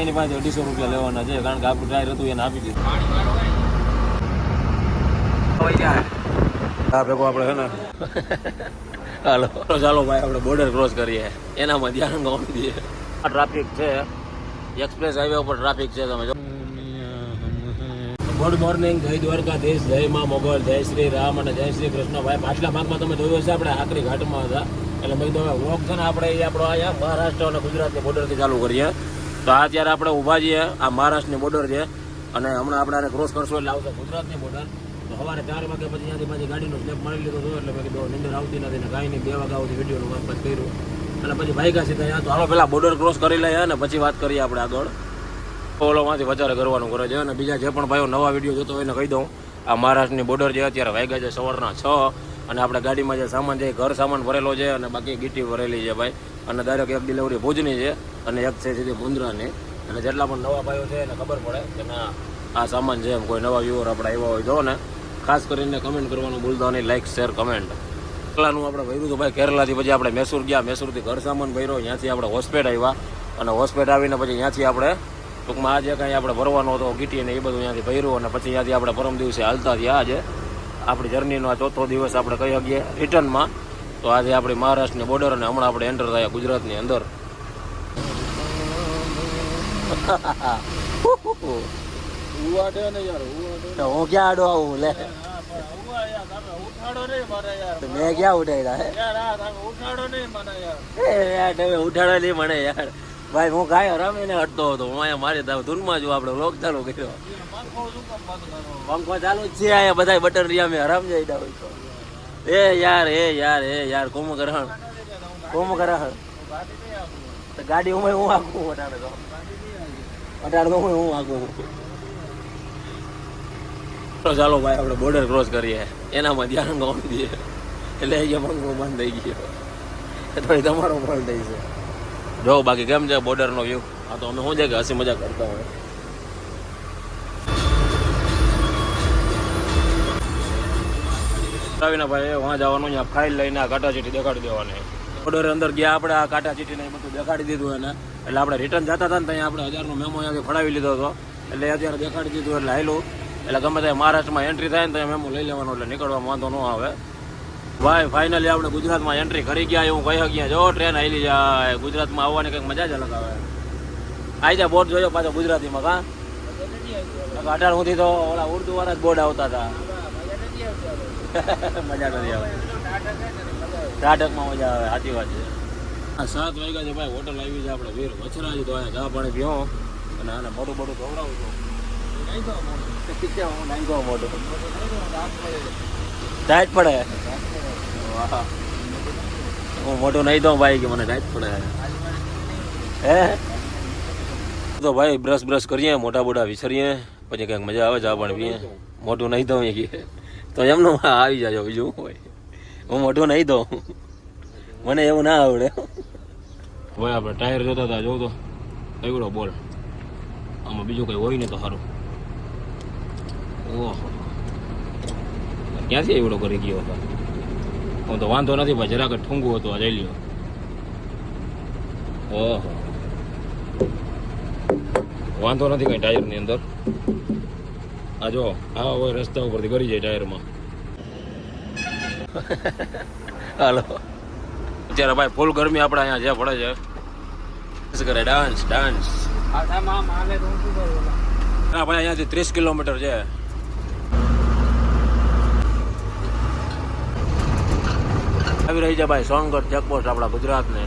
એની પાસે અઢીસો રૂપિયા લેવાના છે કારણ કે આપણું ટાયર હતું એને આપી દીધું. હા ભેગો આપણે છે ને. હાલો. ચાલો ભાઈ આપણે બોર્ડર ક્રોસ કરીએ. એનામાં ધ્યાન દઈએ. આ ટ્રાફિક છે. એક્સપ્રેસ હાઈવે ઉપર ટ્રાફિક છે તમે ગુડ મોર્નિંગ જય દ્વારકાધીશ જય મા મોગલ જય શ્રી રામ અને જય શ્રી કૃષ્ણ. ભાઈ પાછલા ભાગમાં તમે જોયો છે આપણે આખરી ઘાટમાં હતા. એટલે ભાઈ તમે વોક છે ને આપણે આપણો અહીંયા મહારાષ્ટ્ર અને ગુજરાતની બોર્ડરથી ચાલુ કરીએ. તો આ અત્યારે આપણે ઊભા છીએ, આ મહારાષ્ટ્રની બોર્ડર છે, અને હમણાં આપણે આને ક્રોસ કરશું એટલે આવશે ગુજરાતની બોર્ડર તો સવારે ચાર વાગે પછી ત્યાંથી પાછી ગાડીનો સ્લેપ મળી લીધો હતો, એટલે મેં કીધું નિંદર આવતી નથી ને કાંઈ નહીં, બે વાગ્યા સુધી વિડીયોનું કામકાજ કર્યું. અને પછી ભાઈકા સીધા ત્યાં તો હાલો પેલા બોર્ડર ક્રોસ કરી લઈએ અને પછી વાત કરીએ આપણે આગળ. ઓલોમાંથી વધારે કરવાનું કરે છે. અને બીજા જે પણ ભાઈઓ નવા વીડિયો જોતો હોય એને કહી દઉં. આ મહારાષ્ટ્રની બોર્ડર છે, અત્યારે વાગ્યા છે સવારના છ. અને આપણે ગાડીમાં જે સામાન છે ઘર સામાન ભરેલો છે અને બાકી ગીટી ભરેલી છે ભાઈ. અને દરેક એક ડિલિવરી ભુજની છે અને એક છે સીધી મુન્દ્રાની. અને જેટલા પણ નવા ભાઈઓ છે એને ખબર પડે કે ના, આ સામાન છે એમ કોઈ નવા વ્યુઅર આપણે આવ્યા હોય તો ને. ખાસ કરીને કમેન્ટ કરવાનું ભૂલતા નહીં લાઈક શેર કમેન્ટ કેરલાનું આપણે ભર્યું હતું ભાઈ કેરલાથી, પછી આપણે મૈસૂર ગયા. મૈસૂરથી ઘર સામાન ભર્યો, ત્યાંથી આપણે હોસ્પેટ આવ્યા. અને હોસ્પેટ આવીને પછી ત્યાંથી આપણે ટૂંકમાં આજે કાંઈ આપણે ભરવાનો હતો, ગીટી ને એ બધું ત્યાંથી ભર્યું. અને પછી ત્યાંથી આપણે પરમ દિવસે હાલતા થયા આજે. આપણી જર્નીનો આ ચોથો દિવસ આપણે કહી શકીએ. રિટર્નમાં તો આજે આપણી મહારાષ્ટ્રની બોર્ડર અને હમણાં આપણે એન્ટર થયા ગુજરાતની અંદર. હું ક્યાં આડો આવું લે. મેં ક્યાં ઉઠાડ્યા ઉઠાડો નહીં મને યાર. ભાઈ હું કાંઈ હરામીને હટતો હતો. હું અહીંયા મારી ધૂનમાં જો આપણે લોક ચાલુ કર્યો. પંખો ચાલુ જ છે અહીંયા બધા બટન રહ્યા મેં હરામ જઈ દઉં તો. એ યાર એ યાર એ યાર, કોમ કરહણ કોમ કરહણ તો ગાડી હું હું આખું અટાણે તો અટાણે તો હું તો ચાલો ભાઈ, આપણે બોર્ડર ક્રોસ કરીએ. એનામાં ધ્યાન ગવાનું દઈએ એટલે અહીંયા પંખો બંધ થઈ ગયો. એટલે તમારો પણ થઈ છે. જો, બાકી કેમ છે બોર્ડરનો વ્યૂ આ તો અમે શું છે કે હસી મજા કરતા હોય? આવીને ભાઈ વાં જવાનું અહીંયા ફાઇલ લઈને આ કાંટા ચીઠી દેખાડી દેવાની. ઓર્ડર અંદર ગયા આપણે આ કાંટા ચીઠીને એ બધું દેખાડી દીધું એને. એટલે આપણે રિટર્ન જતા હતા ને ત્યાં આપણે હજારનો મેમો અહીંયાથી ફડાવી લીધો હતો. એટલે અત્યારે દેખાડી દીધું એટલે હાલું એટલે ગમે ત્યાં મહારાષ્ટ્રમાં એન્ટ્રી થાય ને ત્યાં મેમો લઈ લેવાનો એટલે નીકળવા વાંધો ન આવે. ભાઈ ફાઇનલી આપણે ગુજરાતમાં એન્ટ્રી કરી ગયા, એવું કહી શકીએ. જો ટ્રેન આવી જાય. ગુજરાતમાં આવવાની કંઈક મજા જ અલગ આવે. આવી જાય બોર્ડ જોયો પાછો ગુજરાતીમાં કાં? અઢાર સુધી તો ઓલા ઉર્દુ વાળા જ બોર્ડ આવતા હતા. મજા નથી આવે નાટકમાં મજા આવે, સાચી વાત છે. સાત વાગ્યા છે ભાઈ, હોટલ આવી છે આપણે વીર વછરાજી તો અહીંયા ચા પાણી પીઓ. અને આને મોટું મોટું ખવડાવું છું. મોટું પડે. હું મોટું નહીં દઉં ભાઈ, કે મને ટાઈટ પડે. હે? તો ભાઈ બ્રશ બ્રશ કરીએ મોટા મોટા વિસરીએ, પછી કંઈક મજા આવે, ચા પણ પીએ. મોટું નહીં દઉં કે તો એમનો આવી જાજો, બીજું હોય? હું મોઢું નહીં દઉં મને એવું ના આવડે. ભાઈ આપણે ટાયર જોતા હતા જોઉં તો. એવડો બોલ. આમાં બીજું કંઈ હોય ને તો સારું. ઓહો. ક્યાંથી એવડો કરી ગયો હતો? હું તો વાંધો નથી ભાઈ જરાક ઠૂંગું હતું, આ જઈ લ્યો. ઓહો. વાંધો નથી કઈ ટાયરની અંદર. આ જો આ હોય રસ્તા ઉપરથી કરી જાય ટાયરમાં. હાલો. અત્યારે ભાઈ ફૂલ ગરમી આપણે અહીંયા જ્યાં પડે છે. કરે ડાન્સ ડાન્સ હા ભાઈ અહીંયાથી ત્રીસ કિલોમીટર છે. આવી રહી છે ભાઈ સોનગઢ ચેકપોસ્ટ આપણા ગુજરાતને.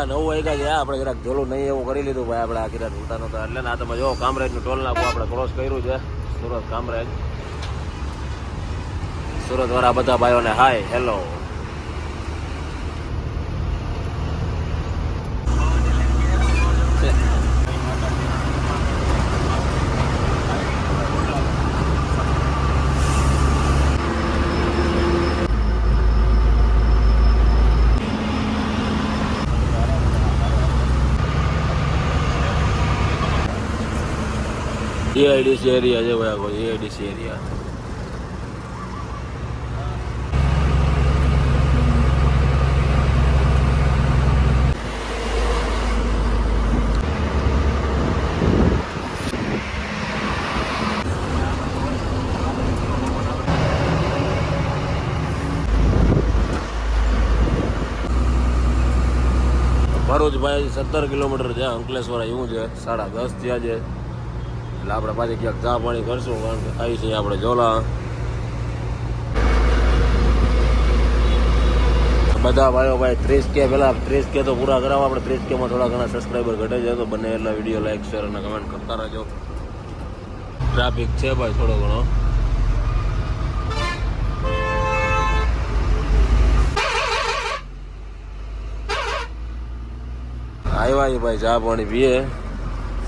સાડા નવ વાગ્યા છે આપણે જરાક જોલું નહીં એવું કરી લીધું ભાઈ, આપણે આ કિરાત ઉતાનો તો એટલે ના તમે જો કામરેજનું ટોલ નાકું આપણે ક્રોસ કર્યું છે. સુરત કામરેજ. સુરત વાળા બધા ભાઈઓને હાય હેલો એઆઈડીસી એરિયા છે ભાઈ કોઈ એઆઈડીસી એરિયા ભરૂચ ભાઈ સત્તર કિલોમીટર છે, અંકલેશ્વર એવું છે, સાડા દસ થયા છે. એટલે આપણે પાછી ક્યાંક ચા પાણી કરશું, કારણ કે આવી છે આપણે જોલા બધા ભાઈઓ ભાઈ ત્રીસ કે પેલા ત્રીસ કે તો પૂરા કરાવો. આપણે ત્રીસ કે માં થોડા ઘણા સબસ્ક્રાઈબર ઘટે છે, તો બંને એટલા વીડિયો લાઈક શેર અને કમેન્ટ કરતા રહેજો. ટ્રાફિક છે ભાઈ થોડો ઘણો. આવ્યા ભાઈ, ચા પાણી પીએ.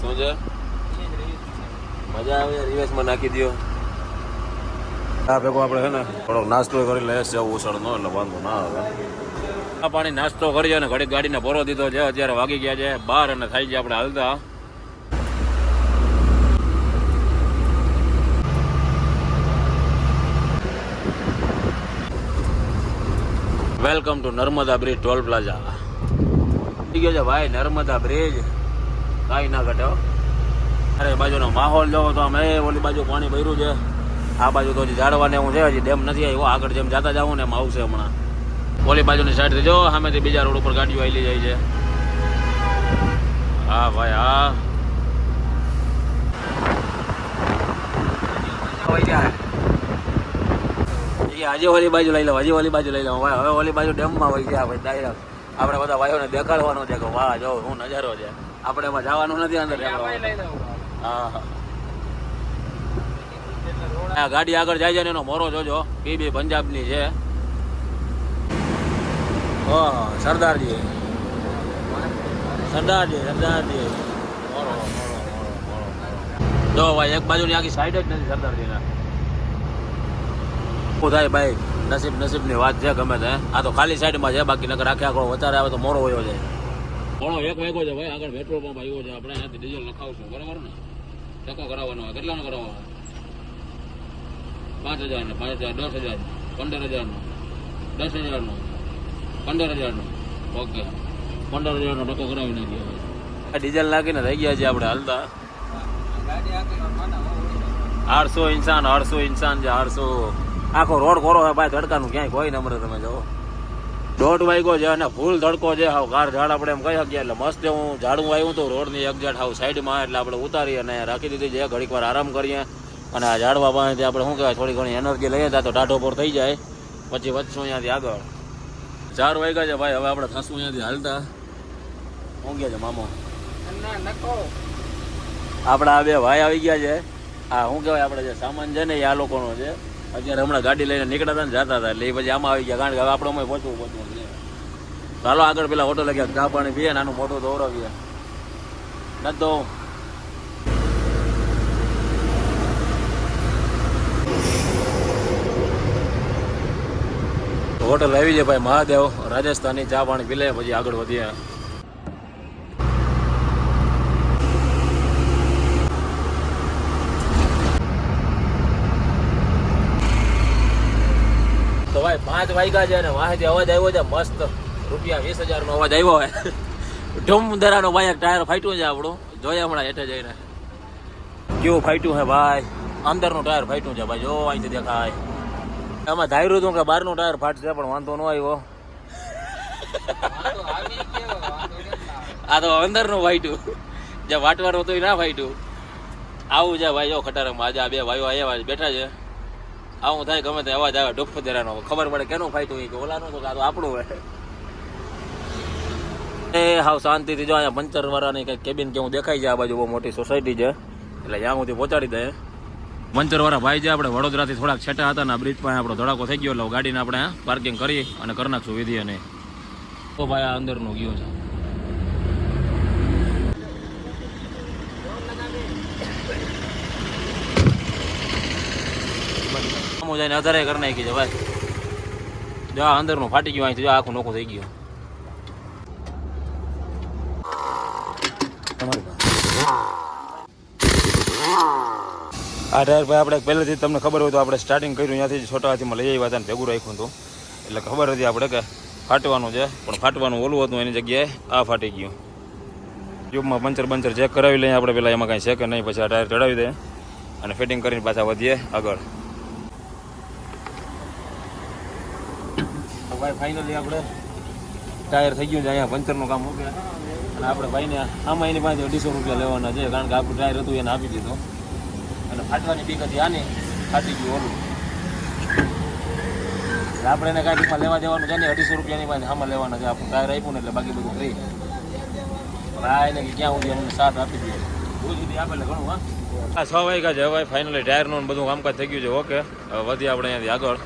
શું છે? મજા આવે, રિવેશમાં નાખી દો આ ભેગો આપણે છે ને, થોડોક નાસ્તો કરી લઈએ જવું ઉસળ નો, એટલે વાંધો ના આવે. આ પાણી નાસ્તો કરીએ અને ઘડીક ગાડીને ભરો દીધો છે, અત્યારે વાગી ગયા છે બાર અને થઈ ગયા આપણે હાલતા. Welcome to Narmada bridge toll plaza. થઈ ગયો છે ભાઈ, નર્મદા બ્રિજ. કાંઈ ના ઘટે હો. અરે બાજુનો માહોલ જોવો તો અમે ઓલી બાજુ પાણી ભર્યું છે. આ બાજુ તો હજી ઝાડવાને એવું છે હજી ડેમ નથી આવ્યો. આગળ જેમ જતા જાઉં ને એમ આવશે હમણાં. ઓલી બાજુની સાઈડથી જો સામેથી બીજા રોડ ઉપર ગાડીઓ આવેલી જાય છે. હા ભાઈ હા. આજે ઓલી બાજુ લઈ લો હજી ઓલી બાજુ લઈ લો ભાઈ હવે ઓલી બાજુ ડેમમાં હોય ગયા ભાઈ ડાયરેક્ટ આપણે બધા ભાઈઓને દેખાડવાનો છે કે વાહ જો શું નજારો છે. આપણે એમાં જવાનું નથી અંદર હા. ગાડી આગળ જાય છે ને એનો મોરો જોજો. પીબી પંજાબની છે. સરદારજી. સરદારજી સરદારજી. જો ભાઈ, એક બાજુની આખી સાઈડ જ નથી સરદારજીના. શું થાય ભાઈ? નસીબ, નસીબની વાત છે ગમે તે. આ તો ખાલી સાઈડમાં છે, બાકી નગર આખે આખો વધારે આવે તો મોરો હોયો છે મોડો એક વાગ્યો છે ભાઈ, આગળ પેટ્રોલ પંપ આવ્યો છે, આપણે અહીંયાથી ડીઝલ નખાવશું. બરાબર ને? ટકો કરાવવાનો હોય કેટલાનો કરાવવાનો હોય? પાંચ હજાર ને પાંચ હજાર દસ હજાર પંદર હજાર નો દસ હજાર નો પંદર હજાર નો ઓકે. પંદર હજાર નો ટકો કરાવી નાખીએ ડીઝલ નાખીને થઈ ગયા છે આપણે હાલતા. આઠસો ઇન્સાન આઠસો ઇન્સાન છે આઠસો. આખો રોડ ખોરો હોય ભાઈ ધડકાનું ક્યાંય કોઈ નંબર તમે જો દોઢ વાગ્યો છે અને ફૂલ ધડકો છે. હાવ કાર ઝાડ આપણે એમ કહી શકીએ. એટલે મસ્ત હું ઝાડું આવ્યું હતું રોડની એક ઝાડ હાવ સાઈડમાં એટલે આપણે ઉતારી અને રાખી દીધી છે. ઘડીક વાર આરામ કરીએ. અને આ ઝાડવા પાસેથી આપણે શું કહેવાય? થોડી ઘણી એનર્જી લઈએ ત્યાં તો ટાઢો પર થઈ જાય. પછી વધશું અહીંયાથી આગળ. ચાર વાગ્યા છે ભાઈ. હવે આપણે થશું અહીંયાથી હાલતા. શું ગયા છે મામો? આપણા આ બે ભાઈ આવી ગયા છે. આ શું કહેવાય? આપણે જે સામાન છે ને એ આ લોકોનો છે. અત્યારે હમણાં ગાડી લઈને નીકળ્યા હતા ને જતા હતા એટલે એ પછી આમાં આવી ગયા. કારણ કે આપણે અમે પહોંચવું પહોંચવું ચાલો આગળ પેલા હોટલ ગયા. ચા પાણી પીએ નાનું મોટું દોરાવીએ નથી તો હોટલ આવી છે ભાઈ. મહાદેવ, રાજસ્થાની ચા પાણી પી લે, પછી આગળ વધીએ. પાંચ વાગ્યા છે અને વાંહેથી અવાજ આવ્યો છે, મસ્ત. રૂપિયા વીસ હજાર નો અવાજ આવ્યો હોય ઢમ દરાનો એક ટાયર ફાટ્યો છે આપણું. જોયા હમણાં હેઠે જઈને. કેવું ફાટ્યું છે ભાઈ? અંદરનું ટાયર ફાટ્યું છે ભાઈ. જો અહીંથી દેખાય. એમાં ધાર્યું હતું કે બહારનું ટાયર ફાટશે, પણ વાંધો ન આવ્યો. આ તો અંદરનું ફાટ્યું. જે વાટવાનું હતું એ ના ફાટ્યું. આવું છે ભાઈ, જો ખટારામાં આજે આ બે ભાઈઓ આવ્યા બેઠા છે. આવું થાય ગમે તે અવાજ આવે, ડુફ દેરાનો ખબર પડે કેનું ફાયતું હોય કે ઓલાનું તો આ તો આપણું હોય. એ હાવ શાંતિથી જો અહીંયા પંચર વાળાની કંઈક કેબિન કેવું દેખાય છે આ બાજુ બહુ મોટી સોસાયટી છે. એટલે ત્યાં સુધી પહોંચાડી દે. પંચર વાળા ભાઈ છે, આપણે વડોદરાથી થોડાક છેટા હતા ને બ્રિજ પાસે આપણો ધડાકો થઈ ગયો એટલે ગાડીને આપણે પાર્કિંગ કરી અને કરી નાખશું વિધિ અને. તો ભાઈ આ અંદરનું ગયો છે. અમુક જઈને અધારે કરી નાખી છે ભાઈ જો આ અંદરનું ફાટી ગયું, અહીંથી જો આખું નોખું થઈ ગયું. આ ટાયર ભાઈ, આપણે પહેલેથી તમને ખબર હોય તો આપણે સ્ટાર્ટિંગ કર્યું, ત્યાંથી છોટાથી છોટા હાથીમાં લઈ આવ્યા હતા ને ભેગું રાખ્યું હતું. એટલે ખબર હતી આપણે કે ફાટવાનું છે, પણ ફાટવાનું ઓલું હતું, એની જગ્યાએ આ ફાટી ગયું. ટ્યુબમાં પંચર બંચર ચેક કરાવી લઈએ, આપણે પહેલાં એમાં કાંઈ છે કે નહીં, પછી આ ટાયર ચડાવી દે અને ફિટિંગ કરીને પાછા વધીએ આગળ. ભાઈ ફાઇનલી આપણે ટાયર થઈ ગયું છે, અહીંયા પંચરનું કામ મૂકે અને આપણે ભાઈને આમાં એની પાસે અઢીસો રૂપિયા લેવાના છે, કારણ કે આપણું ટાયર હતું, એને આપી દીધો. અને ફાટવાની પીક હતી આની, ફાટી ગયું ઓલું. આપણે એને કાંઈ લેવા દેવાનું છે ને, અઢીસો રૂપિયાની પાસે આમાં લેવાના છે. આપણું ટાયર આપ્યું ને એટલે બાકી બધું ફ્રી હા એને ક્યાં સુધી અમને સાથ આપી દે. રોજ સુધી ઘણું, હા. આ છ વાગ્યા છે હવે ફાઇનલી ટાયરનું બધું કામકાજ થઈ ગયું છે ઓકે હવે વધીએ આપણે અહીંયાથી આગળ.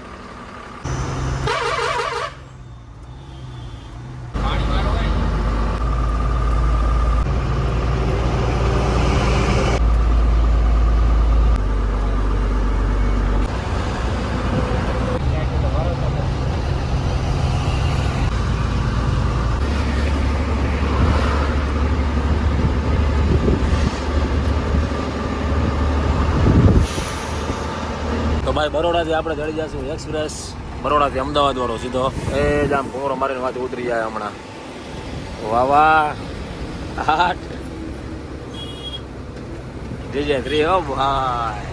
ભાઈ, બરોડાથી આપણે ચડી જઈશું એક્સપ્રેસ. બરોડાથી અમદાવાદ વાળો સીધો. એ જ આમ કોરો મારીને વાત ઉતરી જાય હમણાં. વાહ વાહ આઠ. જીજે થ્રી હો ભાઈ.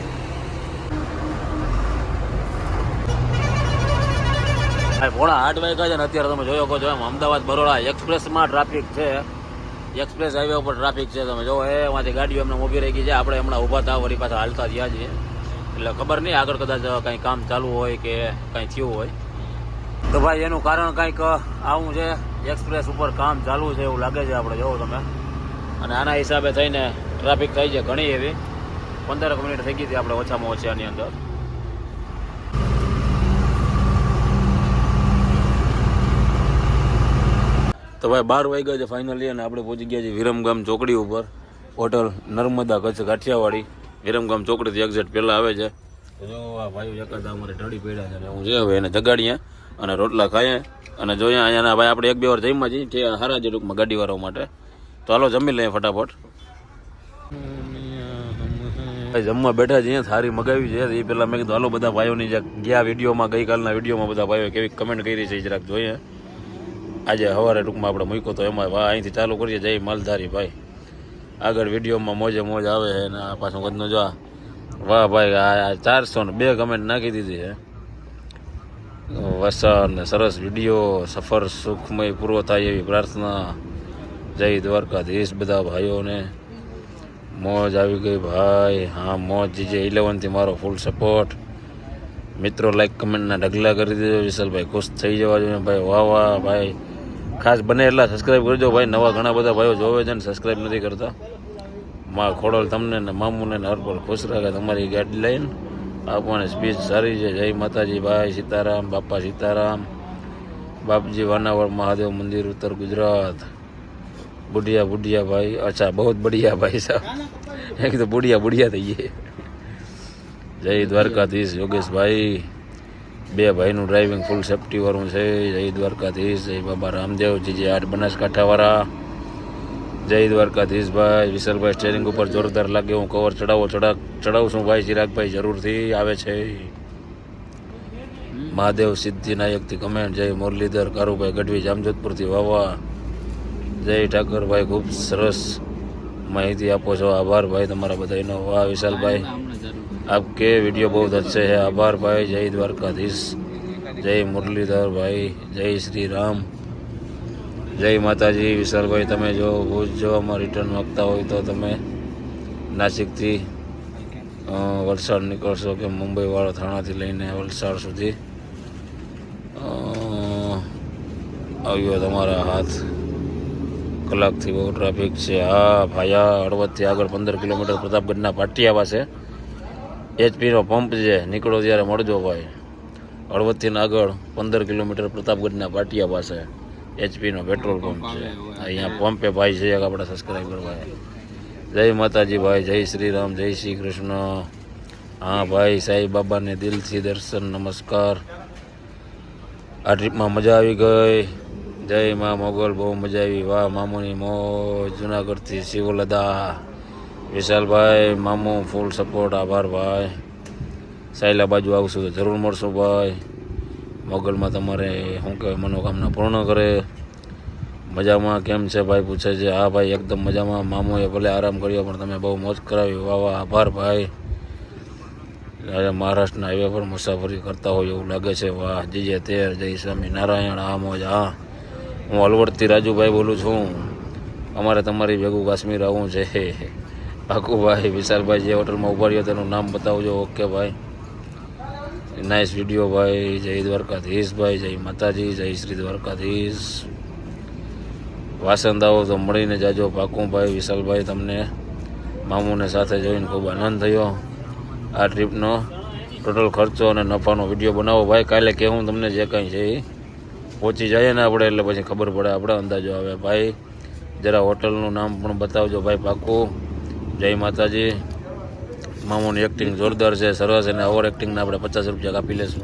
પોણા આઠ વાગ્યા છે ને અત્યારે તમે જોયો કહો છો એમ. અમદાવાદ બરોડા એક્સપ્રેસમાં ટ્રાફિક છે. એક્સપ્રેસ હાઈવે ઉપર ટ્રાફિક છે, તમે જો એમાંથી ગાડીઓ એમને ઊભી રહી ગઈ છે. આપણે હમણાં ઊભા થા, વળી પાછા હાલતા થયા છીએ. એટલે ખબર નહીં આગળ કદાચ કંઈ કામ ચાલુ હોય કે કંઈ થયું હોય. તો ભાઈ, એનું કારણ કંઈક આવું છે એક્સપ્રેસ ઉપર કામ ચાલુ છે એવું લાગે છે આપણે, જોવો તમે. અને આના હિસાબે થઈને ટ્રાફિક થઈ છે ઘણી એવી. પંદર મિનિટ થઈ ગઈ હતી આપણે ઓછામાં ઓછી આની અંદર. તો ભાઈ, બાર વાગ્યા છે ફાઇનલી અને આપણે પહોંચી ગયા છીએ વિરમગામ ચોકડી ઉપર. હોટલ નર્મદા કચ્છ કાઠિયાવાડી વિરમગામ ચોકડીથી એક્ઝેટ પહેલાં આવે છે. જો આ ભાઈઓ એકાદા અમારે ઢળી પડ્યા છે હું છે હવે એને જગાડીએ અને રોટલા ખાઈએ અને જોઈએ અહીંયાના ભાઈ આપણે એક બે વાર જમવા જઈએ ત્યાં સારા જે ટૂંકમાં ગાડીવાળાઓ માટે. તો હાલો, જમી લઈએ ફટાફટ. જમવા બેઠા છીએ, થારી મગાવી છે. એ પહેલાં મેં કીધું, હાલો, બધા ભાઈઓની જે ગયા વિડીયોમાં, ગઈકાલના વિડીયોમાં બધા ભાઈઓ કેવી કમેન્ટ કરી છે જરાક જોઈએ. આજે સવારે ટૂંકમાં આપણે મૂક્યો તો એમાં અહીંથી ચાલુ કરીએ, જય માલધારી, ભાઈ. આગળ વિડીયોમાં મોજે મોજ આવે છે અને આ પાછું કદનું જો વાહ ભાઈ, આ ચારસો ને બે કમેન્ટ નાખી દીધી છે. વસન સરસ વીડિયો, સફર, સુખમય પૂરો થાય એવી પ્રાર્થના. જય દ્વારકાધીશ બધા ભાઈઓને. મોજ આવી ગઈ ભાઈ. હા, મોજ જીજે ઇલેવનથી મારો ફૂલ સપોર્ટ મિત્રો લાઈક કમેન્ટના ઢગલા કરી દેજો. વિશાલભાઈ ખુશ થઈ જવા જોઈએ ભાઈ. વાહ વાહ, ભાઈ. ખાસ બને એટલા સબસ્ક્રાઈબ કરજો ભાઈ. નવા ઘણા બધા ભાઈઓ જોવે છે ને સબસ્ક્રાઈબ નથી કરતા. માં ખોડલ તમને ને મામુને ને હરપલ ખુશ રાખે. તમારી ગાઈડલાઈન આપવાની સ્પીચ સારી છે. જય માતાજી, ભાઈ સીતારામ, બાપા સીતારામ, બાપજી વાનાવળ મહાદેવ મંદિર ઉત્તર ગુજરાત. બુઢિયા બુઢિયા ભાઈ, અચ્છા બહુ બઢિયા ભાઈ સાહેબ. એક તો બુઢિયા બુઢિયા થઈ ગયે. જય દ્વારકાધીશ યોગેશભાઈ. બે ભાઈનું ડ્રાઇવિંગ ફૂલ સેફ્ટીવાળું છે. જય દ્વારકાધીશ, જય બાબા રામદેવ જે આઠ બનાસકાંઠાવાળા. જય દ્વારકાધીશભાઈ વિશાલભાઈ સ્ટેરિંગ ઉપર જોરદાર લાગે, હું કવર ચડાવો ચડા ચડાવું છું ભાઈ, ચિરાગભાઈ જરૂરથી આવે છે. મહાદેવ સિદ્ધિનાયકથી કમેન્ટ, જય મુરલીધર, કારુભાઈ ગઢવી જામજોધપુરથી વાવા. જય ઠાકરભાઈ, ખૂબ સરસ માહિતી આપો છો, આભાર ભાઈ તમારા બધાનો. વાહ, વિશાલભાઈ આપ કે વીડિયો બહુ અચ્છે હે, આભાર ભાઈ, જય દ્વારકાધીશ, જય મુરલીધર ભાઈ, જય શ્રી રામ. જય માતાજી, વિશાલભાઈ, તમે જો ભુજ અમારે રિટર્ન માગતા હોય તો તમે નાસિકથી વલસાડ નીકળશો કે મુંબઈવાળા થાણાથી લઈને વલસાડ સુધી. આવ્યો તમારા હાથ. કલાકથી બહુ ટ્રાફિક છે. હા ભાયા હળવદથી આગળ પંદર કિલોમીટર પ્રતાપગઢના પાટિયા પાસે એચપીનો પંપ છે નીકળો ત્યારે મળજો ભાઈ. હળવદથી આગળ પંદર કિલોમીટર પ્રતાપગઢના પાટિયા પાસે એચપીનો પેટ્રોલ પંપ છે. અહીંયા પંપે ભાઈ છે આપણા સબસ્ક્રાઈબર ભાઈ. જય માતાજી ભાઈ, જય શ્રી રામ જય શ્રી કૃષ્ણ હા ભાઈ, સાંઈ બાબાને દિલથી દર્શન, નમસ્કાર. આ ટ્રીપમાં મજા આવી ગઈ. જય મા મોગલ, બહુ મજા આવી. વાહ, મામુની મોજ, જુનાગઢથી શિવલદા. વિશાલભાઈ, મામુ ફૂલ સપોર્ટ આભાર ભાઈ. સાયલા બાજુ આવશું તો જરૂર મળશું ભાઈ. મોગલમાં તમારે શું કહેવાય, મનોકામના પૂર્ણ કરે. મજામાં કેમ છે ભાઈ? પૂછે છે, હા ભાઈ, એકદમ મજામાં. મામુએ ભલે આરામ કર્યો, પણ તમે બહુ મોજ કરાવી. વાહ વાહ, આભાર ભાઈ. મહારાષ્ટ્રના હાઈવે પર મુસાફરી કરતા હોય એવું લાગે છે. વાહ, જય તેર, જય સ્વામી નારાયણ. આ મોજ, હા. હું અલવડથી રાજુભાઈ બોલું છું. અમારે તમારી ભેગું કાશ્મીર આવવું છે. પાકું ભાઈ વિશાલભાઈ જે હોટલમાં ઊભા રહ્યો, તેનું નામ બતાવજો. ઓકે, ભાઈ. નાઇસ વીડિયો ભાઈ જય દ્વારકાધીશ ભાઈ જય માતાજી જય શ્રી દ્વારકાધીશ વાસંદ આવો તો મળીને જાજો પાકું ભાઈ વિશાલભાઈ તમને મામુને સાથે જોઈને ખૂબ આનંદ થયો આ ટ્રીપનો ટોટલ ખર્ચો અને નફાનો વીડિયો બનાવો. ભાઈ, કાલે કહેવું તમને જે કાંઈ છે એ. પહોંચી જઈએ ને આપણે, એટલે પછી ખબર પડે આપણે અંદાજો આવે. ભાઈ, જરા હોટલનું નામ પણ બતાવજો, ભાઈ, પાકું. જય માતાજી. મામુની એક્ટિંગ જોરદાર છે, સરસ અને ઓવર એક્ટિંગના આપણે પચાસ રૂપિયા કાપી લેશું.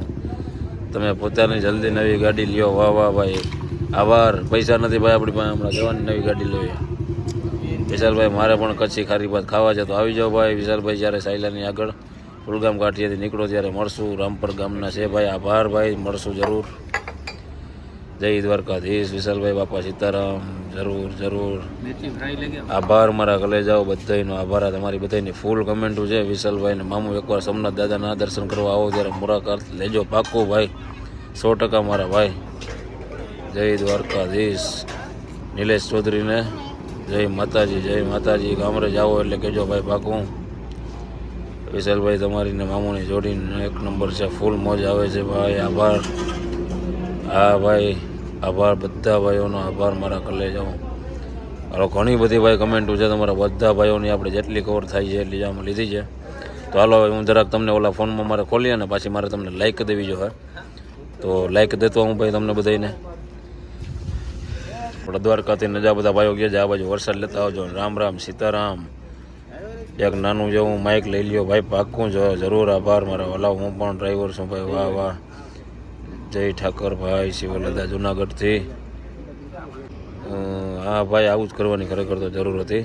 તમે પોતાની જલ્દી નવી ગાડી લ્યો, વાહ વાહ, ભાઈ. આભાર. પૈસા નથી ભાઈ આપણી પાસે, હમણાં જવાની નવી ગાડી લઈએ. વિશાલભાઈ, મારે પણ કચ્છી ખારી ભાત ખાવા છે, તો આવી જાઓ ભાઈ. વિશાલભાઈ જ્યારે સાયલાની આગળ ફુલગામ કાઠિયાથી નીકળો ત્યારે મળશું. રામપર ગામના છે ભાઈ. આભાર ભાઈ, મળશું જરૂર. જય દ્વારકાધીશ વિશાલભાઈ બાપા સીતારામ જરૂર જરૂર. આભાર મારા ઘરે જાઓ બધાનો આભાર. આ તમારી બધાની ફૂલ કમેન્ટો છે. વિશાલભાઈને મામું એકવાર સોમનાથ દાદાના દર્શન કરવા આવો ત્યારે મુલાકાત લેજો પાકો ભાઈ. સો ટકા મારા ભાઈ. જય દ્વારકાધીશ. નિલેશ ચૌધરીને જય માતાજી જય માતાજી. ગામડે જાઓ એટલે કહેજો ભાઈ પાકું વિશાલભાઈ તમારી ને મામુની જોડીને એક નંબર છે. ફૂલ મોજ આવે છે ભાઈ. આભાર. હા ભાઈ. આભાર, બધા ભાઈઓનો આભાર, મારા કલે જાઉં હાલો, ઘણી બધી ભાઈ કમેન્ટો છે તમારા, બધા ભાઈઓની આપણે જેટલી કવર થાય છે એટલી જ લીધી છે. તો હાલો, હવે હું જરાક તમને ઓલા ફોનમાં મારે ખોલી અને પાછી મારે તમને લાઈક દેવી જોઈએ તો લાઈક દેતો હું ભાઈ તમને બધાને આપણા દ્વારકાથી નજા બધા ભાઈઓ ગયા છે, આ બાજુ વરસાદ લેતા આવજો. રામ રામ, સીતારામ. એક નાનું જેવું માઇક લઈ લ્યો ભાઈ, પાક્કું જો. જરૂર આભાર મારા. ઓલા હું પણ ડ્રાઈવર છું ભાઈ. વાહ વાહ. જય ઠાકર ભાઈ શિવલદા જુનાગઢથી. હા ભાઈ, આવું જ કરવાની ખરેખર તો જરૂર હતી.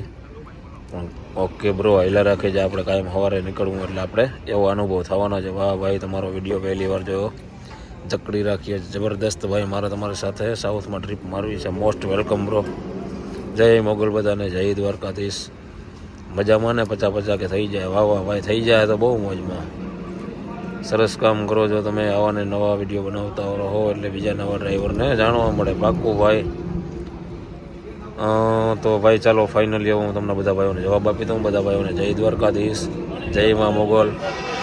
પણ ઓકે બ્રો હાઈલા રાખે છે આપણે કાયમ સવારે નીકળવું એટલે આપણે એવો અનુભવ થવાનો છે. વાહ ભાઈ, તમારો વીડિયો પહેલી વાર જોયો. જકડી રાખીએ જબરદસ્ત ભાઈ, મારે તમારી સાથે સાઉથમાં ટ્રીપ મારવી છે. મોસ્ટ વેલકમ બ્રો જય મોગલ બધાને, જય દ્વારકાધીશ. મજામાં ને પચા પચા કે થઈ જાય? વાહ વાહ ભાઈ, થઈ જાય તો બહુ મોજમાં. સરસ કામ કરો છો તમે. આવા ને નવા વીડિયો બનાવતા રહો એટલે બીજા નવા ડ્રાઈવરને જાણવા મળે. પાક્કું ભાઈ. તો ભાઈ ચાલો ફાઇનલી હું તમને બધા ભાઈઓને જવાબ આપી દઉં. બધા ભાઈઓને જય દ્વારકાધીશ, જય મા મોગલ,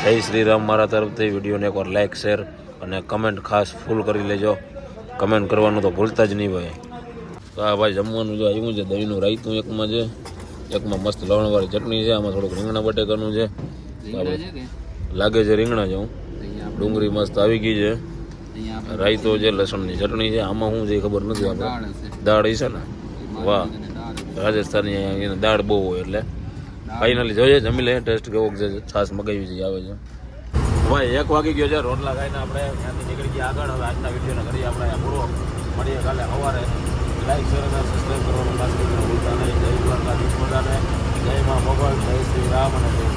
જય શ્રી રામ મારા તરફથી. વિડીયોને એકવાર લાઇક શેર અને કમેન્ટ ખાસ ફૂલ કરી લેજો. કમેન્ટ કરવાનું તો ભૂલતા જ નહીં ભાઈ. તો આ ભાઈ જમવાનું જો આવ્યું છે, દહીંનું રાયતું એકમાં છે. એકમાં મસ્ત લવણવાળી ચટણી છે, આમાં થોડુંક રીંગણા બટેકાનું છે. આપણે લાગે છે રીંગણા જેવું. ડુંગળી મસ્ત આવી ગઈ છે. રાયતો છે લસણની ચટણી છે આમાં શું છે ખબર નથી આપણે. દાળ છે ને? વાહ. રાજસ્થાની અહીંયા દાળ બહુ હોય એટલે. ફાઇનલી જોઈએ જમી લે. ટેસ્ટ કેવો છે છાસ મગાવી છે આવે છે. ભાઈ એક વાગી ગયો છે. રોટલા ખાઈને આપણે ત્યાંથી નીકળી ગયા આગળ. હવે આજના વિડીયોને કરીએ આપણે પૂરો. મળીએ કાલે સવારે. લાઈક શેર અને સબસ્ક્રાઈબ કરવાનું ખાસ કરીને ભૂલતા નહીં. જય દ્વારકાધીશ બધાને. જય મા મોગલ. જય શ્રી રામ અને જય